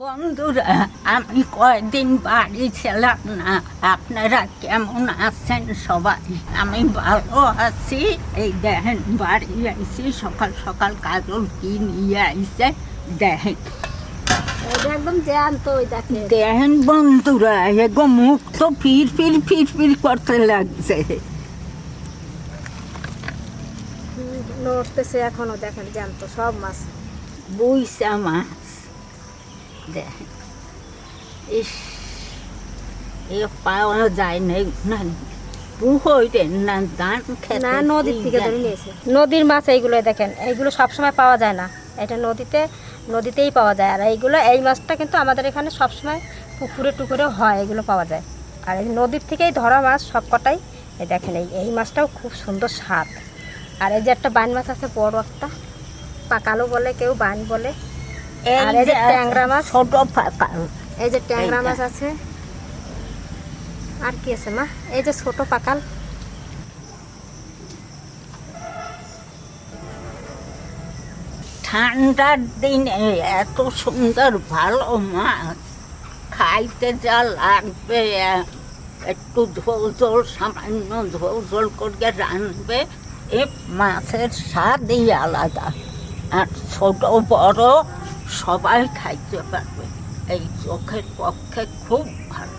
বন্ধুরা আমি কয়েকদিন বাড়ি ছিলাম না আপনারা কেমন আছেন সবাই? আমি ভালো আছি। এই দেখেন বাড়ি আইছি সকাল সকাল কাজল কি নিয়ে আইছে দেখেন। দেখেন। বন্ধুরা এগো মুখ তো ফির ফির ফির ফির করতে লাগছে। নড়তেছে এখনও দেখেন জ্যান্ত সব মাছ। বুইসা মাছ। ইস এ পাওয়া যায় না না নদীর থেকে ধরে নিয়েছে। নদীর মাছ এইগুলো দেখেন এইগুলো সবসময় পাওয়া যায় না। এটা নদীতে নদীতেই পাওয়া যায়। আর এইগুলো এই মাছটা কিন্তু আমাদের এখানে সবসময় পুকুরে টুকুরে হয় এগুলো পাওয়া যায়। আর এই নদীর থেকেই ধরা মাছ সব কটাই এই দেখেন এই এই মাছটাও খুব সুন্দর স্বাদ। আর এই যে একটা বান মাছ আছে বড় একটা পাকালো বলে কেউ বান বলে। আর এই যে ট্যাংরা মাছ। ছোট এই যে ট্যাংরা মাছ আছে। আর কি আছে মা? এই যে ছোট পাকাল ঠান্ডার দিনে এত সুন্দর ভালো মাছ খাইতে যা লাগবে একটু ঝোল ঝোল সামান্য ঝোল ঝোল করে রানবে এ মাছের স্বাদই আলাদা। আর ছোট বড় সবাই খাইতে পারবে এই চোখের পক্ষে খুব ভালো।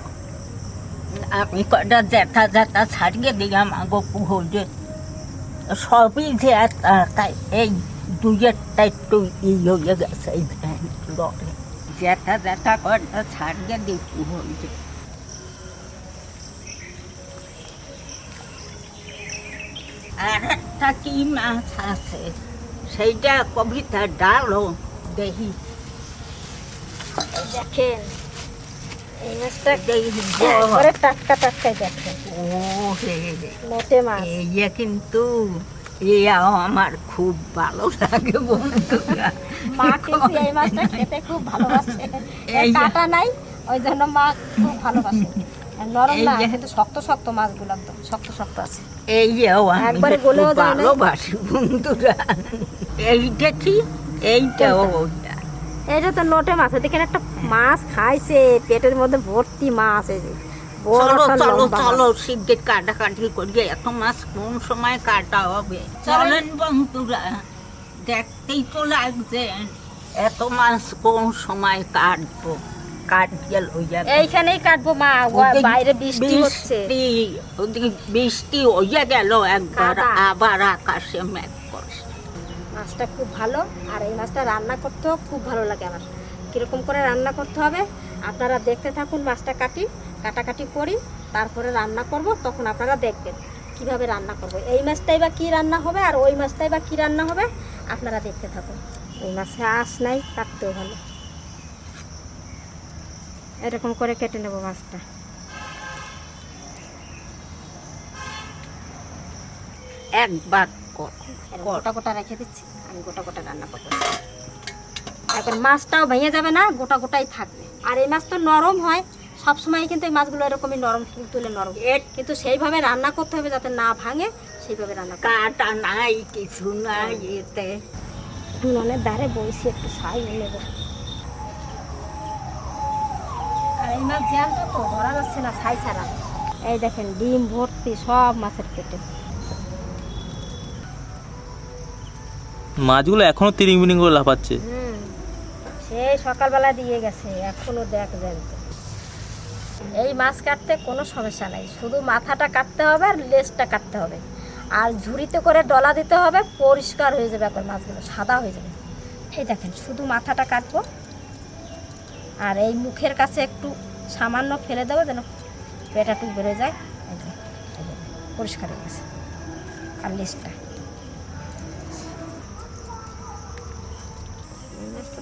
আমি কটা জ্যাঠা জ্যাঠা ছাড়িয়ে দিই আমাগো পুহরে সবই যে তাই এই দুইয়েরটা একটু ই হয়ে গেছে এই লড়ে। জ্যাঠা জ্যাঠা কটা ছাড়িয়ে দিই পুহরে আর একটা কি মাছ আছে? সেইটা কবিতা ডালো। দেখি এই দেখেন। এই মাছটা দেখি একবারে টাটকা টাটকাই দেখেন। ও মোটে মাছ। ইয়ে কিন্তু আমার খুব ভালো লাগে বন্ধুরা। মা কিন্তু এই মাছটা খেতে খুব ভালোবাসে। এই কাটা নাই ওই জন্য মা খুব ভালোবাসে। নরম এই না কিন্তু শক্ত শক্ত মাছগুলো একদম শক্ত শক্ত আছে। আমি একবারে গলেও যায় ভালোবাসি বন্ধুরা। এইটা কি? এইটাও ওটা এটা তো নোটে মাছ। দেখেন একটা মাছ খাইছে পেটের মধ্যে ভর্তি মাছ এই চলো চলো চলো মাছ। শিগগির কাটাকাটি করিয়ে এত মাছ কোন সময় কাটা হবে? চলেন বন্ধুরা দেখতেই তো লাগছে এত মাছ কোন সময় কাটবো। কাটিয়ে লইয়া এইখানেই কাটবো মা। বাইরে বৃষ্টি হচ্ছে। বৃষ্টি গেল একবার। আবার আকাশে মেঘ। মাছটা খুব ভালো, আর এই মাছটা রান্না করতেও খুব ভালো লাগে আমার। কীরকম করে রান্না করতে হবে, আপনারা দেখতে থাকুন মাছটা কাটি, কাটাকাটি করি, তারপরে রান্না করব, তখন আপনারা দেখবেন কীভাবে রান্না করব। এই মাছটাই বা কী রান্না হবে, আর ওই মাছটাই বা কী রান্না হবে, আপনারা দেখতে থাকুন। ওই মাছে আঁশ নাই, কাটতেও ভালো। এরকম করে কেটে নেব মাছটা। একবার গোটা গোটা রেখে দিচ্ছি আমি গোটা গোটা রান্না করব। এখন মাছটাও ভেঙে যাবে না গোটা গোটাই থাকবে। আর এই মাছ তো নরম হয় সব সময় কিন্তু এই মাছগুলো এরকমই নরম তুল তুলে নরম। কিন্তু সেইভাবে রান্না করতে হবে যাতে না ভাঙে সেইভাবে রান্না কাটা নাই কিছু নাই এতে। উনুনের ধারে বসি একটু ছাই নেব। আর এই মাছ জ্যান্ত তো ধরা যাচ্ছে না ছাই ছাড়া। এই দেখেন ডিম ভর্তি সব মাছের পেটে। মাছগুলো এখনও তিরিং বিরিং করে লাফাচ্ছে। সেই সকালবেলা দিয়ে গেছে, এখনও দেখ এই মাছ কাটতে কোনো সমস্যা নাই, শুধু মাথাটা কাটতে হবে আর লেজটা কাটতে হবে। আর ঝুড়িতে করে ডলা দিতে হবে, পরিষ্কার হয়ে যাবে একবার মাছগুলো, সাদা হয়ে যাবে। এই দেখেন, শুধু মাথাটা কাটবো। আর এই মুখের কাছে একটু সামান্য ফেলে দেবো যেন পেটাটুক বেড়ে যায়। পরিষ্কার হয়ে গেছে। আর লেজটা এই মাছটা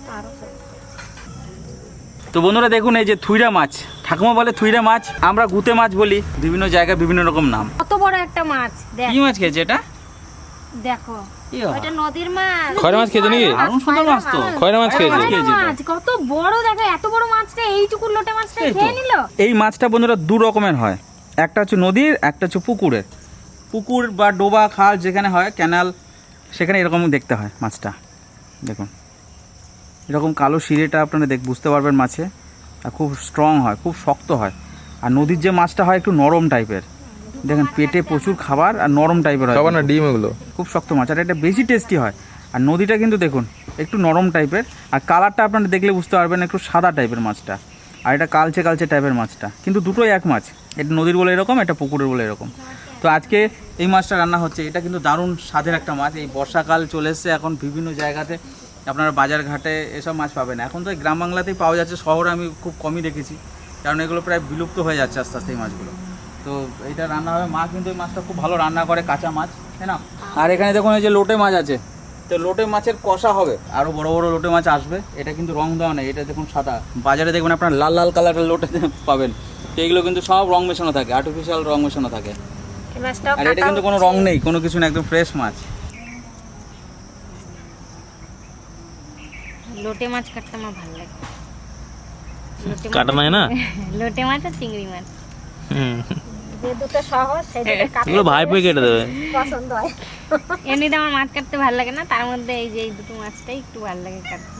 তো বন্ধুরা দেখুন এই যে থুইরা মাছ ঠাকুমা বলে থুইরা মাছ আমরা গুতে মাছ বলি বিভিন্ন জায়গায় বিভিন্ন রকম নাম। কত বড় একটা মাছ দেখ। কি মাছ খেয়েছে এটা? দেখো। নদীর মাছ। খয়রা মাছ খেয়েছে নাকি? দারুণ সুন্দর মাছ তো। খয়রা মাছ খেয়েছে খয়রা খয়রা খেয়েছে। তো। মাছ কত বড় দেখো এত বড় মাছটা এইটুকু লোটে মাছটা এই খেয়ে নিল? এই মাছটা বন্ধুরা দু রকমের হয়। একটা হচ্ছে নদীর একটা হচ্ছে পুকুরের। পুকুর বা ডোবা খাল যেখানে হয় ক্যানাল সেখানে এরকম দেখতে হয় মাছটা। দেখুন। এরকম কালো শিরেটা আপনারা দেখ বুঝতে পারবেন মাছে। আর খুব স্ট্রং হয় খুব শক্ত হয়। আর নদীর যে মাছটা হয় একটু নরম টাইপের দেখেন পেটে প্রচুর খাবার আর নরম টাইপের হয় না ডিম এগুলো? খুব শক্ত মাছ আর এটা বেশি টেস্টি হয়। আর নদীটা কিন্তু দেখুন একটু নরম টাইপের আর কালারটা আপনারা দেখলে বুঝতে পারবেন একটু সাদা টাইপের মাছটা। আর এটা কালচে কালচে টাইপের মাছটা। কিন্তু দুটোই এক মাছ। এটা নদীর বলে এরকম এটা পুকুরের বলে এরকম। তো আজকে এই মাছটা রান্না হচ্ছে। এটা কিন্তু দারুণ স্বাদের একটা মাছ। এই বর্ষাকাল চলে এসছে এখন বিভিন্ন জায়গাতে আপনারা বাজার ঘাটে এসব মাছ পাবেন এখন তো এই গ্রাম বাংলাতেই পাওয়া যাচ্ছে শহরে আমি খুব কমই দেখেছি। কারণ এগুলো প্রায় বিলুপ্ত হয়ে যাচ্ছে আস্তে আস্তে এই মাছগুলো। তো এটা রান্না হবে মা কিন্তু এই মাছটা খুব ভালো রান্না করে কাঁচা মাছ তাই না? আর এখানে দেখুন এই যে লোটে মাছ আছে। তো লোটে মাছের কষা হবে আরও বড় বড় লোটে মাছ আসবে। এটা কিন্তু রং দেওয়া নেই এটা দেখুন সাদা। বাজারে দেখবেন আপনার লাল লাল কালারের লোটে পাবেন। তো এগুলো কিন্তু সব রং মেশানো থাকে আর্টিফিশিয়াল রং মেশানো থাকে। আর এটা কিন্তু কোনো রং নেই কোনো কিছু না একদম ফ্রেশ মাছ। লোটে মাছ কাটতে আমার ভালো লাগে। লোটে মাছ- কাটা নাই না? লোটে মাছ আর চিংড়ি মাছ। যে দুটো সহজ সেই দুটো কাটতে এগুলো ভাইপে কেটে দেবে। পছন্দ হয়। এমনিতে আমার মাছ কাটতে ভালো লাগে না তার মধ্যে এই যে এই দুটো মাছটাই একটু ভালো লাগে কাটতে।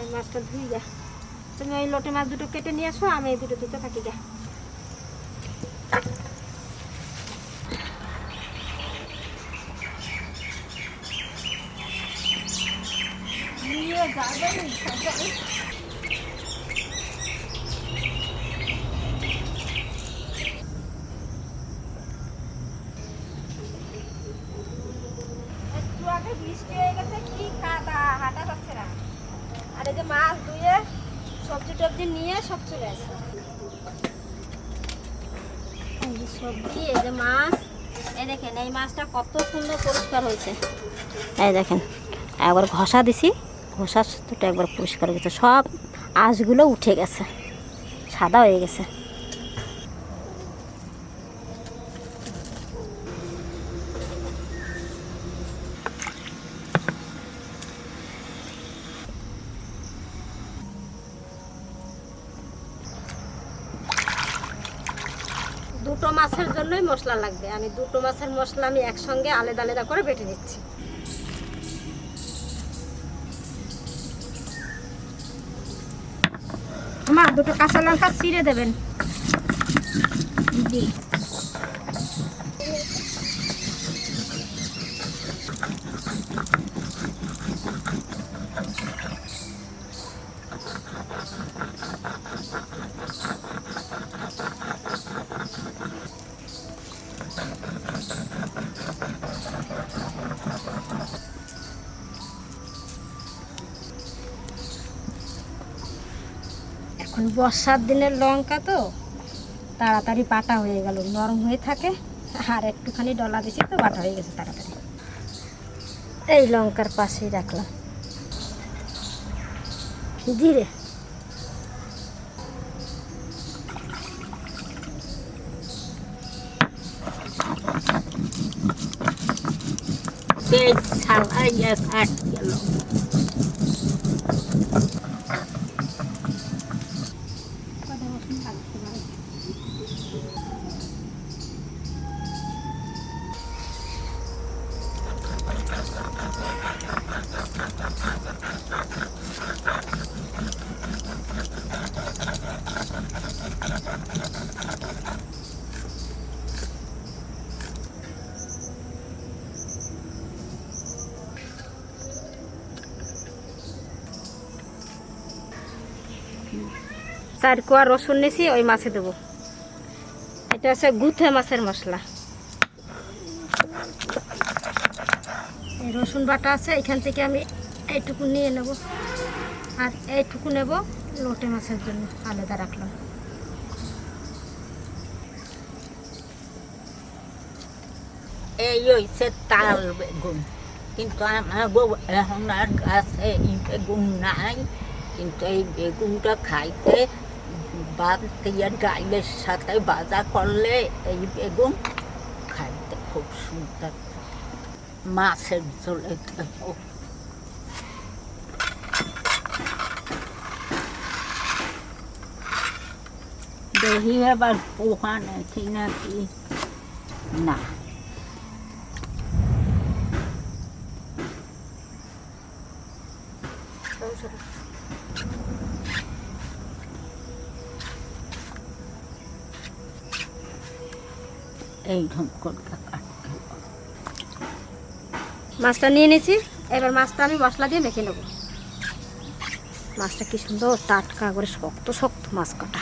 এই মাছটা ধুই তুমি ওই লোটে মাছ দুটো কেটে নিয়ে আসো আমি এই দুটো ধুতে থাকি যা নিয়ে যাবেন সবাই। একটু আগে বৃষ্টি হয়ে গেছে কি হাঁটা যাচ্ছে না আর এই যে মাছ ধুয়ে সবজি টবজি নিয়ে সব চলে আসে সবজি এই যে মাছ এই দেখেন, এই মাছটা কত সুন্দর পরিষ্কার হয়েছে। এই দেখেন, একবার ঘষা দিছি। ঘষার সাথে একবার পরিষ্কার হয়ে গেছে। সব আঁশগুলো উঠে গেছে। সাদা হয়ে গেছে। দুটো মাছের জন্যই মশলা লাগবে। আমি দুটো মাছের মশলা আমি একসঙ্গে আলাদা আলাদা করে বেটে নিচ্ছি। মা দুটো কাঁচা লঙ্কা চিড়ে দেবেন। জি এখন বর্ষার দিনের লঙ্কা তো, তাড়াতাড়ি বাটা হয়ে গেল, নরম হয়ে থাকে, আর একটুখানি ডলা দিছি তো, বাটা হয়ে গেছে তাড়াতাড়ি। এই লঙ্কার পাশেই রাখলাম। জিরে পেট ছাড়াইয়া কাট গেল। চার কোয়া রসুন নিয়েছি ওই মাছে দেবো। এটা হচ্ছে গুথে মাছের মশলা। রসুন বাটা আছে, এখান থেকে আমি এইটুকু নিয়ে নেব। আর এইটুকু নেব লোটে মাছের জন্য, আলাদা রাখলাম। এই হইছে তাল বেগুন। কিন্তু আমার গো- এখন আর এই বেগুন নাই। কিন্তু এই বেগুনটা খাইতে বাদ দিয়ে ডাইলের সাথে বাজা করলে এই বেগুন খাইতে খুব সুন্দর মাছের ঝোলে দেবো দেখি এবার পোহা নাকি নাকি না মাছটা নিয়ে নিয়েছি এবার মাছটা আমি মশলা দিয়ে মেখে নেব। মাছটা কি সুন্দর টাটকা করে শক্ত শক্ত মাছ কাটা।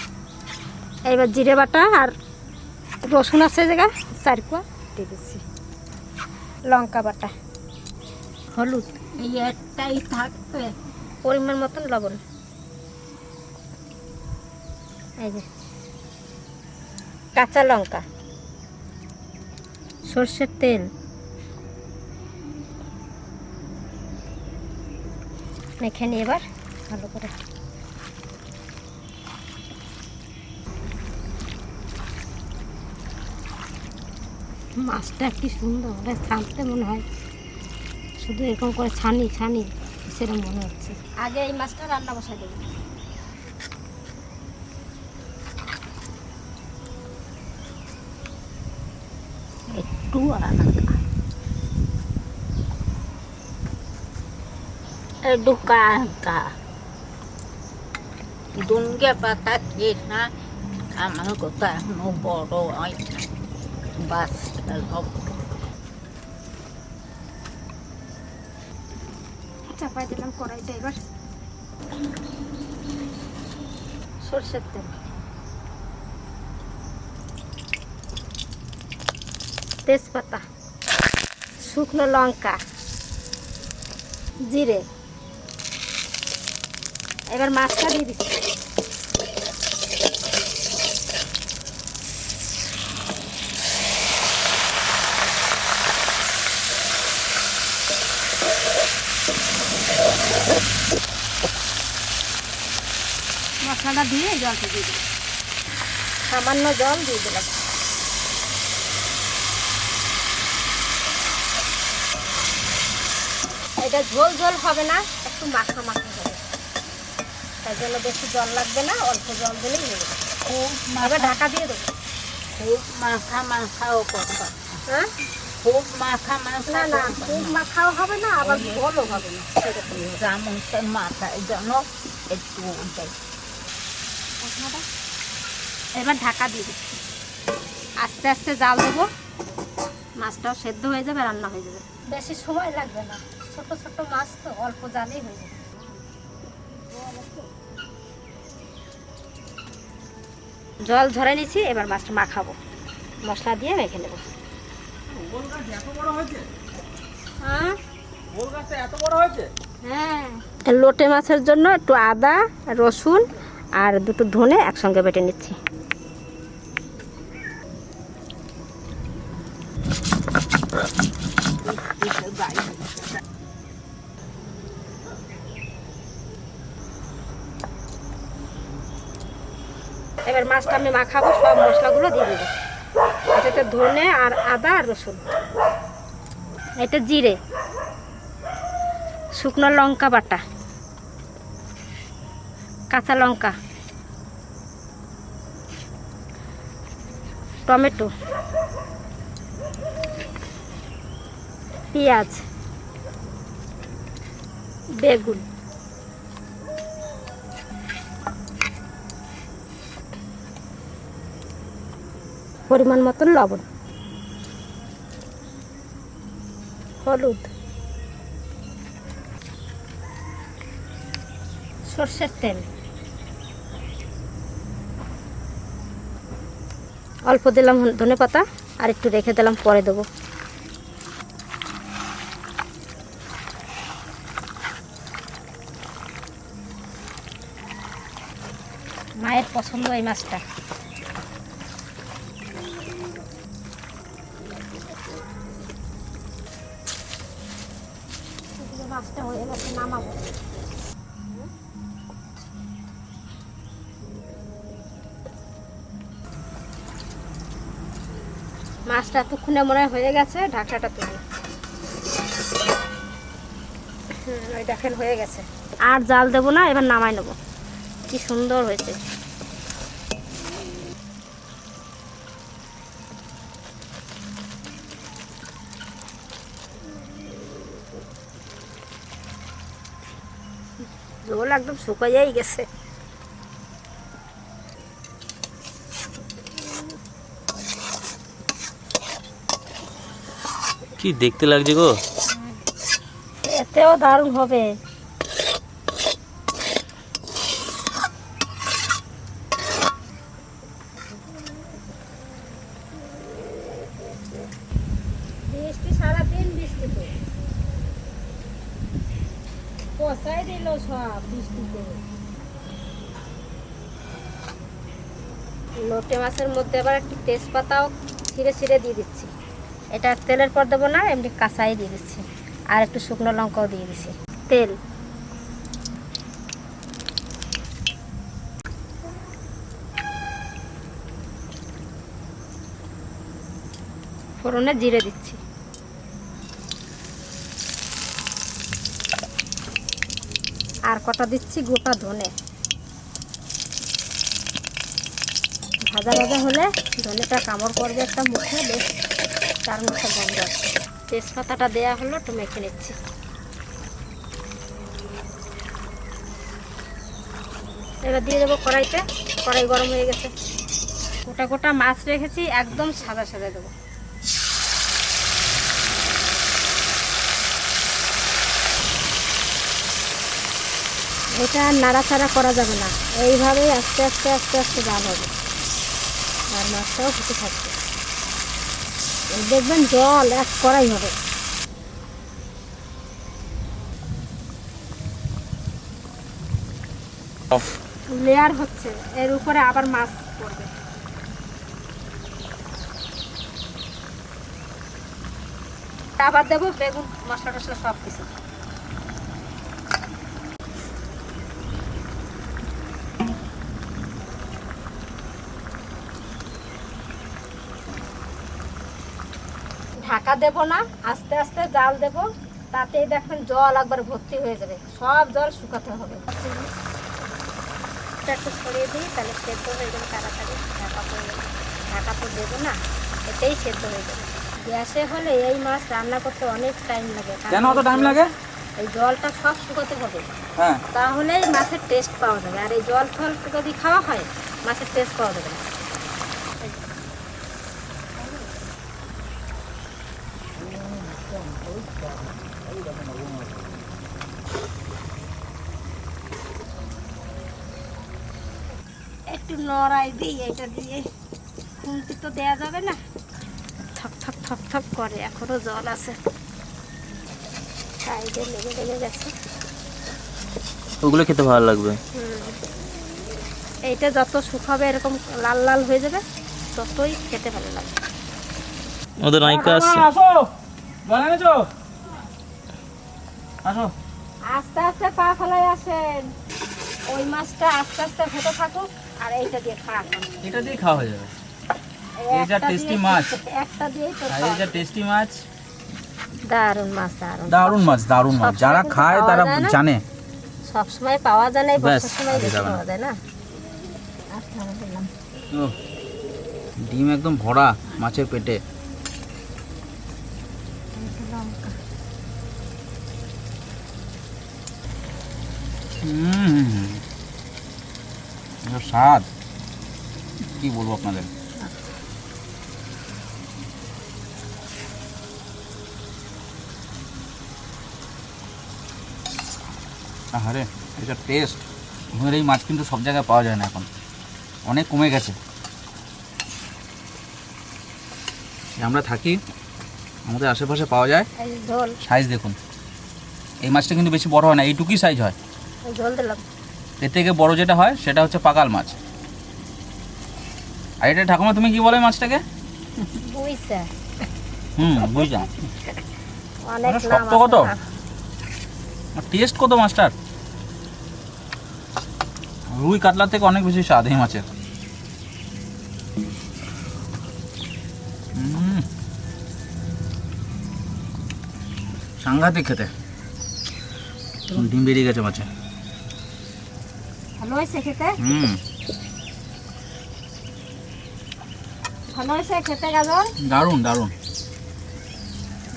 এবার জিরে বাটা আর রসুন আছে জায়গা চার কোয়া দিয়ে দিচ্ছি। লঙ্কা বাটা। হলুদ। এই একটাই থাকবে। পরিমাণ মতন লবণ। এই যে। কাঁচা লঙ্কা। সর্ষের তেল। মেখে নিয়ে এবার ভালো করে মাছটা কি সুন্দর ওটা ছানতে মনে হয়। শুধু এরকম করে ছানি ছানি সেরকম মনে হচ্ছে। আগে এই মাছটা রান্না বসাই দেবো। একটু আলাদা একটু কাঁকা দুনগে পাতা খেয়ে না আমার কথা এখনও বড় হয় না বাস চাপাই দিলাম কড়াইটা এবার সর্ষের তেল তেজপাতা, শুকনো লঙ্কা, জিরে। এবার মাছটা দিয়ে দিচ্ছি। মশলাটা দিয়ে জলটা দিয়ে দিলাম। সামান্য জল দিয়ে দিলাম। এটা ঝোল ঝোল হবে না একটু মাখা মাখা হবে। তার জন্য বেশি জল লাগবে না অল্প জল দিলেই যাবে। খুব এবার ঢাকা দিয়ে দেবো। খুব মাখা মাখাও কথা হ্যাঁ? খুব মাখা না মাখা না খুব মাখাও হবে না আবার হবে না। মাথায় একটু দেয় এবার ঢাকা দিয়ে দিচ্ছি। আস্তে আস্তে জাল দেবো। মাছটাও সেদ্ধ হয়ে যাবে রান্না হয়ে যাবে। বেশি সময় লাগবে না। ছোট ছোট মাছ তো অল্প জালেই হয়ে যাবে জল ঝরে নিয়েছি এবার মাছটা মাখাবো। মশলা দিয়ে মেখে নেব। হ্যাঁ? হ্যাঁ। লোটে মাছের জন্য একটু আদা রসুন আর দুটো ধনে একসঙ্গে বেটে নিচ্ছি। এবার মাছটা আমি মাখাবো, সব মশলাগুলো দিয়ে দেবো। এটাতে ধনে আর আদা আর রসুন। এটা জিরে। শুকনো লঙ্কা বাটা। কাঁচা লঙ্কা। টমেটো। পেঁয়াজ। বেগুন। পরিমাণ মতন লবণ। হলুদ। সর্ষের তেল। অল্প দিলাম ধনে পাতা, আর একটু রেখে দিলাম, পরে দেবো। মায়ের পছন্দ এই মাছটা। এতক্ষণে মনে হয় গেছে? ঢাকাটা তুলি। ওই দেখেন, হয়ে গেছে। আর জাল দেবো না, এবার নামাই নেব। কি সুন্দর হয়েছে। ঝোল একদম শুকাইয়াই গেছে। কি দেখতে লাগছে গো? এতেও দারুণ হবে। বৃষ্টি সারাদিন বৃষ্টি তো। পচাই দিল সব বৃষ্টিতে। লোটে মাছের মধ্যে আবার একটু তেজপাতাও ছিঁড়ে ছিঁড়ে দিয়ে দিচ্ছি। এটা তেলের পর দেবো না, এমনি কাঁচাই দিয়ে দিচ্ছি। আর একটু শুকনো লঙ্কাও দিয়ে দিচ্ছি। তেল। ফোড়নে জিরে দিচ্ছি। আর কটা দিচ্ছি গোটা ধনে। ভাজা ভাজা হলে ধনেটা কামড় করবে একটা মুখে, বেশ। তার মুখে গন্ধ আছে তেজপাতাটা দেয়া হলো একটু মেখে নিচ্ছি। এবার দিয়ে দেবো কড়াইতে। কড়াই গরম হয়ে গেছে। গোটা গোটা মাছ রেখেছি, একদম সাদা সাদা দেবো। এটা নাড়াচাড়া করা যাবে না। এইভাবেই আস্তে আস্তে আস্তে আস্তে জাল হবে। আর মাছটাও ফুটে থাকবে। দেখবেন জল এক করাই হবে। লেয়ার হচ্ছে এর উপরে আবার মাছ পড়বে আবার দেবো বেগুন মশলা টশলা সব কিছু ঢাকা দেব না আস্তে আস্তে জাল দেব তাতেই দেখবেন জল একবার ভর্তি হয়ে যাবে সব জল শুকাতে হবে। একটু ছড়িয়ে দিই তাহলে সেদ্ধ হয়ে যাবে তাড়াতাড়ি। ঢাকা পড়ে ঢাকা তো দেবো না এতেই সেদ্ধ হয়ে যাবে। গ্যাসে হলে এই মাছ রান্না করতে অনেক টাইম লাগে কেন অত টাইম লাগে? এই জলটা সব শুকাতে হবে। হ্যাঁ। তাহলেই মাছের টেস্ট পাওয়া যাবে আর এই জল ফল যদি খাওয়া হয় মাছের টেস্ট পাওয়া যাবে না। নড়াই দিই এটা দিয়ে তো দেয়া যাবে না। থক থক থক থক করে এখনও জল আছে। সাইডে লেগে লেগে গেছে। ওগুলো খেতে ভালো লাগবে। এইটা যত শুকাবে এরকম লাল লাল হয়ে যাবে ততই খেতে ভালো লাগবে। ওদের নায়িকা আসছে আসো আসো। আস্তে আস্তে পা ফেলাই আসেন। ওই মাছটা আস্তে আস্তে ভেতর থাকুক। আর এইটা দিয়ে খান এটা দিয়ে খাওয়া হয়ে যাবে। এই এই যা একটা tasty দিয়ে- মাছ। একটা দিয়েই তো আর এই যে টেস্টি মাছ। দারুণ মাছ দারুণ দারুণ মাছ দারুণ মাছ। সবসময় যারা কিন্তু খায় পাওয়া তারা যায় না। জানে। সব সময় পাওয়া যায় না এই ব্যাস, বর্ষার সময় আর বেশি যাবে না। পাওয়া যায় না। আচ্ছা আমি বললাম ও, ডিম একদম ভরা মাছের পেটে। হুম যা স্বাদ? কি বলব আপনাদের? আরে এটা টেস্ট ঘুমের এই মাছ কিন্তু সব জায়গায় পাওয়া যায় না এখন। অনেক কমে গেছে। আমরা থাকি আমাদের আশেপাশে পাওয়া যায়। সাইজ দেখুন। এই মাছটা কিন্তু বেশি বড় হয় না এইটুকুই সাইজ হয়। ঝোল দিলাম। এর থেকে বড় যেটা হয় সেটা হচ্ছে পাকাল মাছ। আর এটা ঠাকুমা তুমি কি বলে মাছটাকে? হুম মানে শক্ত কত? টেস্ট কত মাছটার? রুই কাতলার থেকে অনেক বেশি স্বাদ এই মাছের। সাংঘাতিক খেতে। ডিম বেরিয়ে গেছে মাছে ভালো হয়েছে খেতে? হুম ভালো হয়েছে খেতে গাজর দারুণ দারুণ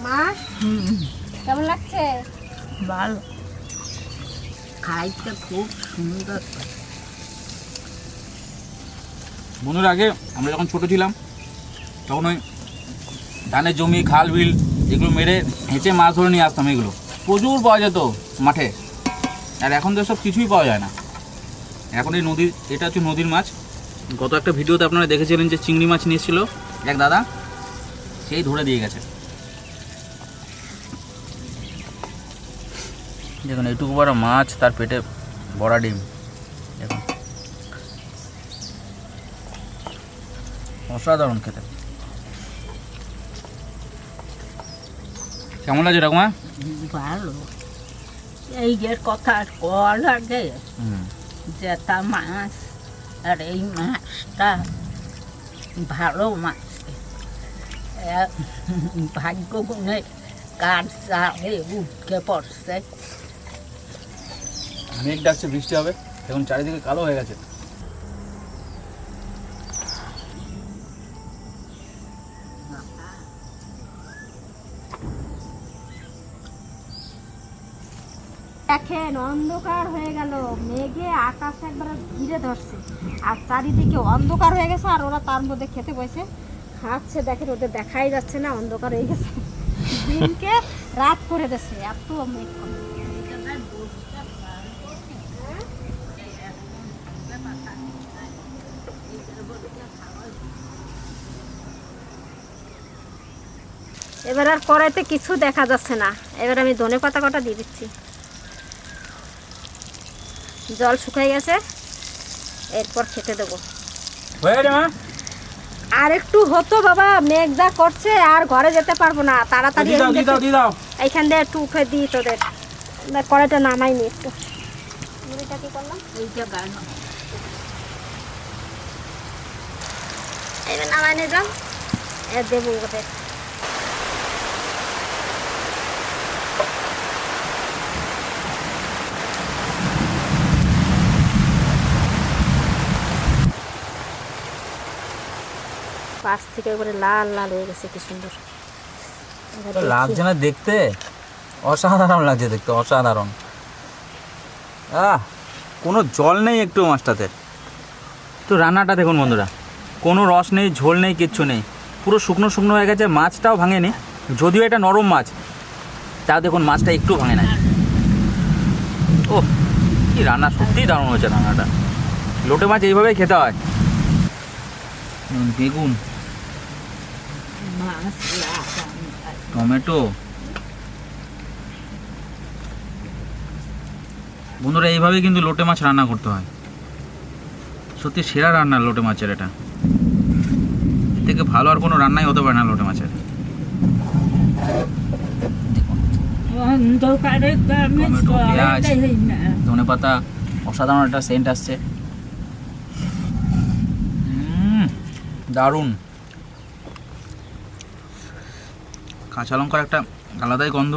মা কেমন লাগছে? ভালো। খাইতে খুব সুন্দর বন্ধুরা আগে আমরা যখন ছোট ছিলাম তখন ওই ধানের জমি খাল বিল এগুলো মেরে হেঁচে মাছ ধরে নিয়ে আসতাম এগুলো। প্রচুর পাওয়া যেত মাঠে। আর এখন তো সব কিছুই পাওয়া যায় না। এখন এই নদীর এটা হচ্ছে নদীর মাছ। গত একটা ভিডিওতে আপনারা দেখেছিলেন যে চিংড়ি মাছ নিয়েছিল এক দাদা সেই ধরে দিয়ে গেছে। দেখুন এইটুকু বড় মাছ তার পেটে বড়া ডিম। দেখুন। অসাধারণ খেতে। কেমন লাগছে ঠাকুমা? ভালো। এই যে কথা আর লাগে হুম। জেতা মাছ আর এই মাছটা ভালো মাছ। ভাগ্য গুণে কার চালে উঠকে পড়ছে। মেঘ ডাকছে, বৃষ্টি হবে, এখন চারিদিকে কালো হয়ে গেছে। দেখেন অন্ধকার হয়ে গেল। মেঘে আকাশ একবার ঘিরে ধরছে। আর চারিদিকে অন্ধকার হয়ে গেছে আর ওরা তার মধ্যে খেতে বসে। খাচ্ছে, দেখেন, ওদের দেখাই যাচ্ছে না, অন্ধকার হয়ে গেছে। দিনকে রাত করে দিচ্ছে এত মেঘ। এবার আর কড়াইতে কিছু দেখা যাচ্ছে না। এবার আমি ধনে পাতা কটা দিয়ে দিচ্ছি। জল শুকাই গেছে। এরপর খেতে দেবো। আর একটু হতো বাবা মেঘ যা করছে আর ঘরে যেতে পারব না। তাড়াতাড়ি এইখান দিয়ে একটু উঠে দিই তোদের। না, কড়াইটা নামাইনি একটু। মুড়িটা কি করলাম? এবার নামাই নিলাম এ দেবো ওদের। পাশ থেকে একবারে লাল লাল হয়ে গেছে কি সুন্দর। লাগছে না দেখতে অসাধারণ লাগছে দেখতে অসাধারণ। আহ কোনো জল নেই একটু মাছটাতে। তো রান্নাটা দেখুন বন্ধুরা কোনো রস নেই ঝোল নেই কিচ্ছু নেই। পুরো শুকনো শুকনো হয়ে গেছে মাছটাও ভাঙেনি যদিও এটা নরম মাছ তাও দেখুন মাছটা একটু ভাঙে না ও কি রান্না সত্যিই দারুণ হয়েছে রান্নাটা। লোটে মাছ এইভাবেই খেতে হয়। বেগুন। টমেটো? বন্ধুরা এইভাবেই কিন্তু লোটে মাছ রান্না করতে হয়। সত্যি সেরা রান্না লোটে মাছের এটা। এর থেকে ভালো আর কোনো রান্নাই হতে পারে না লোটে মাছের। টমেটো, পেঁয়াজ। ধনে পাতা অসাধারণ একটা সেন্ট আসছে। দারুণ। কাঁচা লঙ্কার একটা আলাদাই গন্ধ।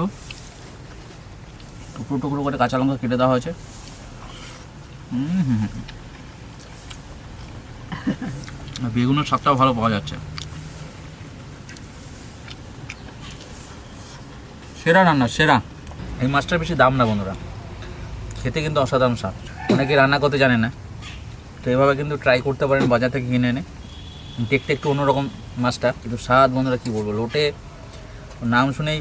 টুকরো টুকরো করে কাঁচা লঙ্কা কেটে দেওয়া হয়েছে। বেগুনের স্বাদটাও ভালো পাওয়া যাচ্ছে। সেরা রান্না, সেরা। এই মাছটার বেশি দাম না বন্ধুরা। খেতে কিন্তু অসাধারণ স্বাদ। অনেকে রান্না করতে জানে না। তো এভাবে কিন্তু ট্রাই করতে পারেন বাজার থেকে কিনে এনে। দেখতে একটু অন্যরকম মাছটা। কিন্তু স্বাদ বন্ধুরা কী বলব? লোটে নাম শুনেই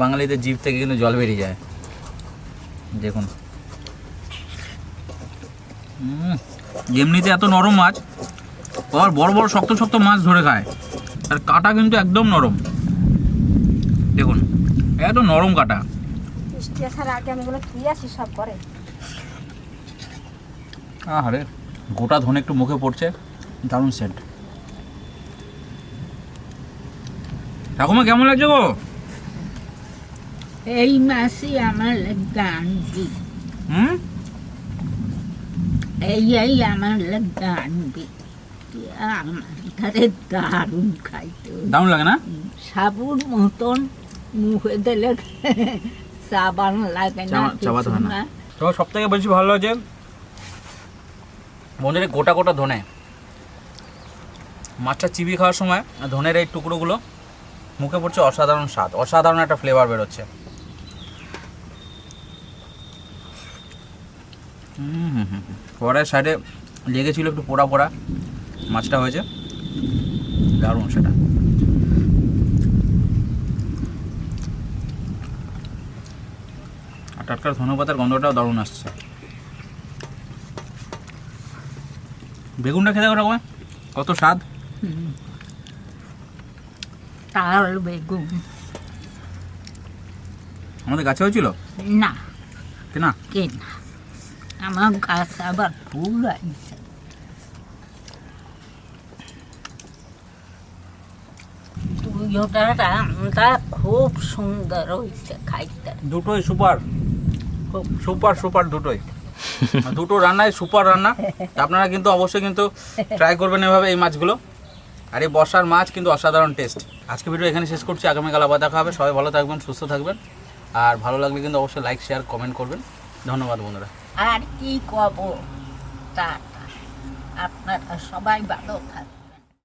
বাঙালিদের জিভ থেকে কিন্তু জল বেরিয়ে যায়। দেখুন। এমনিতে এত নরম মাছ আর বড় বড় শক্ত শক্ত মাছ ধরে খায় আর কাটা কিন্তু একদম নরম। দেখুন এত নরম কাটা। আরে গোটা ধনে একটু মুখে পড়ছে দারুণ সেন্ট ঠাকুমা কেমন লাগছে গো? এই মাসি আমার গান দি হুম? এই এই আমার গান দি আমার ধারে দারুণ খাইতে। দারুণ লাগে না? সাবুর মতন মুখে দিলে সাবান লাগে না চাবা- চাবাতে হয় না। তো সব থেকে বেশি ভালো লাগছে মনের গোটা গোটা ধনে। মাছটা চিবি খাওয়ার সময় ধনের এই টুকরোগুলো মুখে পড়ছে অসাধারণ স্বাদ, অসাধারণ একটা ফ্লেভার বেরোচ্ছে। কড়াইয়ের সাইডে লেগেছিল একটু পোড়া পোড়া, মাছটা হয়েছে। দারুণ সেটা। টাটকার ধনেপাতার গন্ধটাও দারুণ আসছে। বেগুনটা খেতে কত রকমের কত স্বাদ? তাল বেগুন। আমাদের গাছে হয়েছিল? না। কি না কেনা। আমার গাছ আবার ফুল আছে খুব সুন্দর হয়েছে খাইতে। দুটোই সুপার। সুপার সুপার দুটোই। দুটো রান্নাই সুপার রান্না। আপনারা কিন্তু অবশ্যই কিন্তু ট্রাই করবেন এভাবে এই মাছগুলো। আর এই বর্ষার মাছ কিন্তু অসাধারণ টেস্ট আজকে ভিডিও এখানে শেষ করছি, আগামীকাল আবার দেখা হবে। সবাই ভালো থাকবেন, সুস্থ থাকবেন। আর ভালো লাগলে কিন্তু অবশ্যই লাইক শেয়ার কমেন্ট করবেন। ধন্যবাদ, বন্ধুরা। আর কি কব? তা আপনারা সবাই ভালো থাকবে